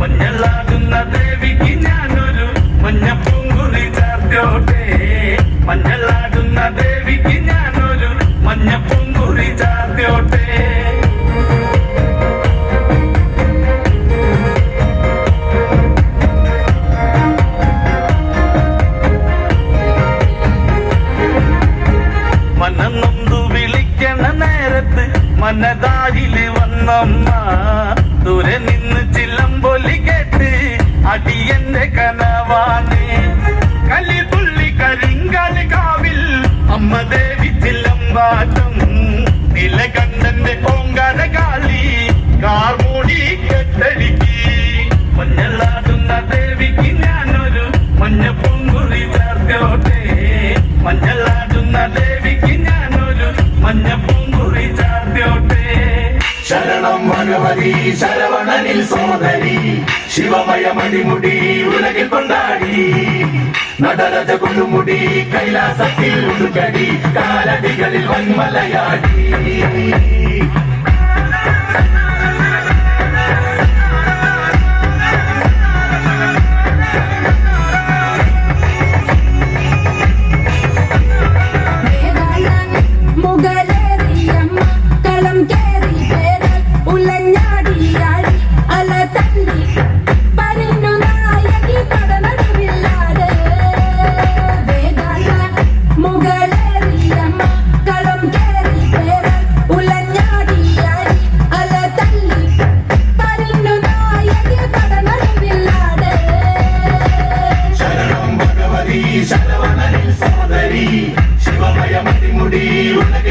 മഞ്ഞളാകുന്ന ദേവിക്ക് ഞാനൊരു മഞ്ഞപ്പൂങ്കുറി ചാർത്തോട്ടെ മഞ്ഞളാകുന്ന ദേവിക്ക് ഞാനൊരു മഞ്ഞപ്പൂങ്കുറി ചാർത്തോട്ടെ മനന്നൊന്തു വിളിക്കണ നേരത്ത് മനതാരിൽ വന്നമ്മ. ദൂരെ നിന്ന് ചില്ലമ്പൊലി കേട്ട് അടിയന്റെ കനവാണ്. കലിതുള്ളി കരിങ്കാൽ കാവിൽ അമ്മ ദേവി ചില്ലമ്പാട്ടം ശരണം ഭഗവതി ശരവണനിൽ സോദരി ശിവമയ മണിമുടി ഉലകിൽ കൊണ്ടാടി നടരജ കൊണ്ടുമുടി കൈലാസത്തിൽ ഉടുക്കടി കാലടികളിൽ വന്മലയാടി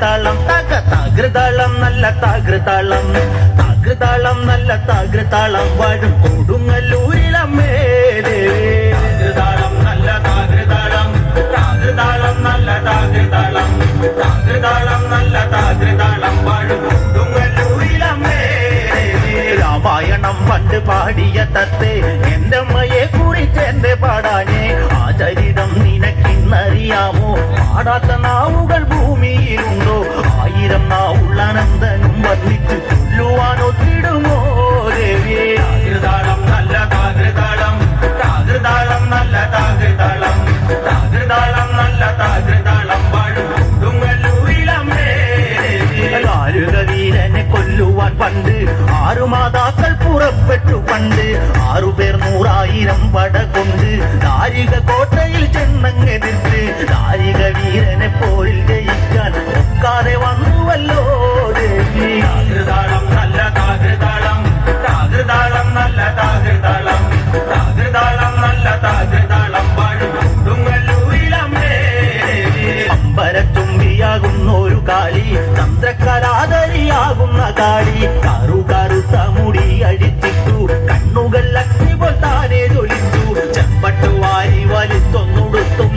താകൃതാളം തക താകൃതാളം നല്ല താകൃതാളം. താകൃതാളം നല്ല താകൃതാളം. വാഴും കൊടുങ്ങല്ലൂരിലമ്മേ താകൃതാളം നല്ല നല്ല താകൃതാളം. താകൃതാളം നല്ല താകൃതാളം. വാഴും കൊടുങ്ങല്ലൂരിലമ്മേ രാമായണം പണ്ട് പാടിയ തത്തെ എന്റെ അമ്മയെ കുറിച്ച് എന്റെ പാടാനേ. ആ ചരിതം നിനക്കിന്നറിയാമോ? പാടാത്ത നാവുകൾ ഭൂമിയിലുണ്ടോ? ആയിരം നാവുള്ള അനന്തനും വർണിച്ചു ചൊല്ലുവാനൊത്തിടുമോ ദേവിയെ താകൃതാളം നല്ല താകൃതാളം താകൃതാളം നല്ല താകൃതാളം താകൃതാളം നല്ല താകൃതാളം കൊല്ലുവാൻ പണ്ട് ആറു മാതാക്കൾ പുറപ്പെട്ടു പണ്ട് ആറുപേർ ആയിരം പട കൊണ്ട് നാരിക കോട്ടയിൽ ചെന്നങ്ങെതിർത്ത് നാരിക വീരനെ പോരിൽ ജയിക്കാൻ ഒക്കാതെ വന്നുവല്ലോ ദേവി. നല്ല നല്ല നല്ല ഒരു കാളി തന്ത്രക്കലാതരിയാകുന്ന കാളി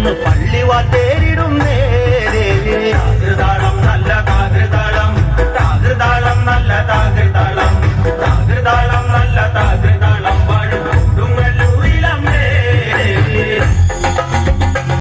പള്ളിവാ തേരിടുന്നേ.